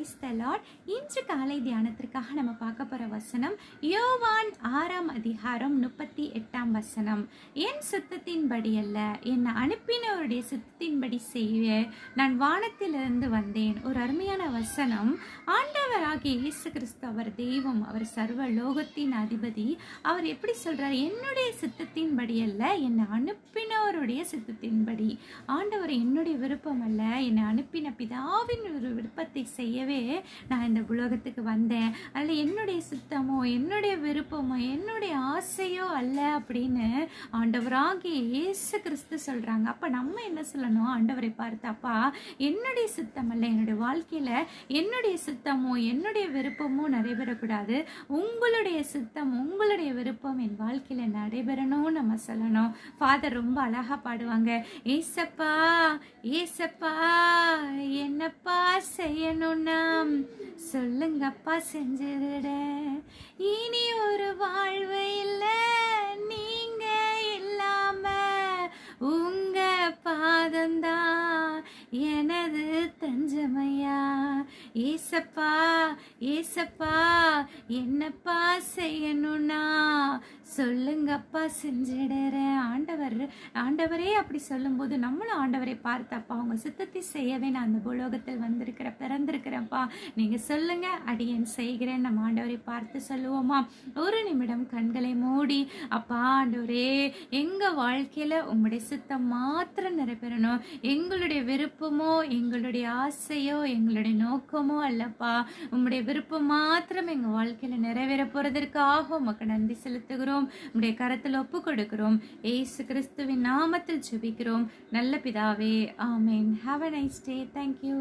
Praise the Lord இன்று காலை தியானத்திற்காக நம்ம பார்க்க போகிற வசனம் யோவான் ஆறாம் அதிகாரம் முப்பத்தி எட்டாம் வசனம். என் சித்தத்தின்படி அல்ல என்னை அனுப்பினவருடைய சித்தத்தின்படி செய்ய நான் வானத்திலிருந்து வந்தேன். ஒரு அருமையான வசனம். ஆண்டவராகிய இயேசு கிறிஸ்து அவர் தெய்வம் அவர் சர்வ லோகத்தின் அதிபதி. அவர் எப்படி சொல்றார்? என்னுடைய சித்தத்தின் சித்தத்தின்படி அல்ல என்னை அனுப்பினவருடைய சித்தத்தின்படி. ஆண்டவர் என்னுடைய விருப்பம் அல்ல என்னை அனுப்பின பிதாவின் ஒரு விருப்பத்தை செய்யவே நான் இந்த உலகத்துக்கு வந்தேன். அதில் என்னுடைய சித்தமோ என்னுடைய விருப்பமோ என்னுடைய ஆசையோ அல்ல அப்படின்னு ஆண்டவராகிய இயேசு கிறிஸ்து சொல்கிறாங்க அப்போ நம்ம என்ன சொல்லணும்? ஆண்டவரை பார்த்தாப்பா என்னுடைய சித்தம் அல்ல என்னுடைய வாழ்க்கையில் என்னுடைய சித்தமோ என்னுடைய விருப்பமோ நடைபெறக்கூடாது உங்களுடைய சித்தம் உங்களுடைய விருப்பம் என் வாழ்க்கையில் நடைபெறணும் நம்ம சொல்லணும். ஃபாதர் ரொம்ப அழகாக பாடுவாங்க. ஏசப்பா ஏசப்பா என்னப்பா செய்யணும்னா சொல்லுங்கப்பா செஞ்சிருட இனி ஒரு வாழ்வு இல்லை நீங்க இல்லாம. உங்க பாதம்தான் எனது தஞ்சமையா? ஏசப்பா ஏசப்பா என்னப்பா செய்யணும்னா? சொல்லுங்கப்பா செஞ்சிடுறேன். ஆண்டவர் ஆண்டவரே அப்படி சொல்லும்போது நம்மளும் ஆண்டவரை பார்த்தப்பா அவங்க சித்தத்தை செய்யவே நான் அந்த பூலோகத்தில் வந்திருக்கிற பிறந்திருக்கிறேன்ப்பா நீங்கள் சொல்லுங்க அடியேன் செய்கிறேன். நம்ம ஆண்டவரை பார்த்து சொல்லுவோமா? ஒரு நிமிடம் கண்களை மூடி அப்பா ஆண்டவரே எங்கள் வாழ்க்கையில் உங்களுடைய சித்தம் மாத்திரம் நிறைவேறணும்? எங்களுடைய விருப்பமோ எங்களுடைய ஆசையோ எங்களுடைய நோக்கமோ அல்லப்பா. உங்களுடைய விருப்பம் மாத்திரம் எங்கள் வாழ்க்கையில் நிறைவேற போகிறதற்காக உமக்கு நன்றி செலுத்துகிறோம். உங்களுடைய கரத்தில் ஒப்பு கொடுக்கிறோம். ஏசு கிறிஸ்துவின் நாமத்தில் ஜெபிக்கிறோம். நல்ல பிதாவே ஆமேன். Have a nice day thank you